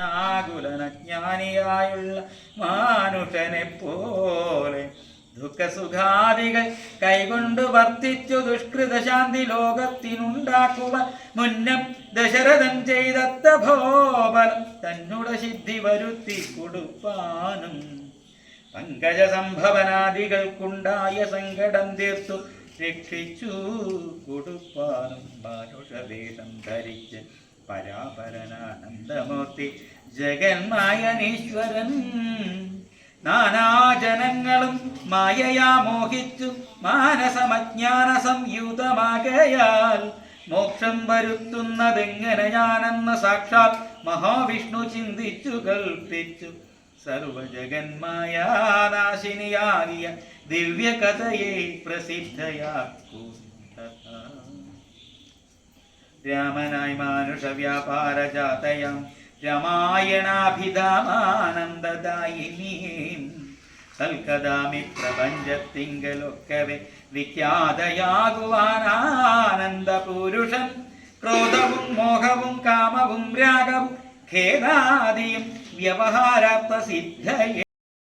ആകുലനജ്ഞാനിയായുള്ള മാനുഷനെ പോലെ ദുഃഖസുഖാദികൾ കൈകൊണ്ട് വർത്തിച്ചു ദുഷ്കൃത ശാന്തി ലോകത്തിനുണ്ടാക്കുവാൻ മുന്നം ദശരഥൻ ചെയ്തത്ത ഭോബലം തന്നുട സിദ്ധി വരുത്തി കൊടുപ്പാനും. പങ്കജ സംഭവനാദികൾക്കുണ്ടായ സങ്കടം തീർത്തു രക്ഷിച്ചു കൊടുപ്പാനും. മാനുഷവേഷം ധരിച്ച് പരാപരനാനന്ദമൂർത്തി ജഗന്മായനീശ്വരൻ. നാനാജനങ്ങളും മായയാ മോഹിച്ചു മാനസമജ്ഞാന സംയുതമാകയാൽ മോക്ഷം വരുത്തുന്നതെങ്ങനെ ഞാനെന്ന് സാക്ഷാൽ മഹാവിഷ്ണു ചിന്തിച്ചു കൽപ്പിച്ചു. സർവജഗന്മായാനാശിനിയാകിയ ദിവ്യകഥയെ പ്രസിദ്ധയാക്കൂ. രാമനായി മാനുഷവ്യാപാരജാതയം. വ്യാപാര ജാതയം രമായണാഭിധാമാനന്ദദായിനീം സൽക്കഥാമി പ്രപഞ്ചത്തിങ്കലൊക്കവെ വിഖ്യാതയാകുവാനാനന്ദ പുരുഷൻ ക്രോധവും മോഹവും കാമവും രാഗവും ഖേദാദിയും വ്യവഹാരാർത്ഥ സിദ്ധയെ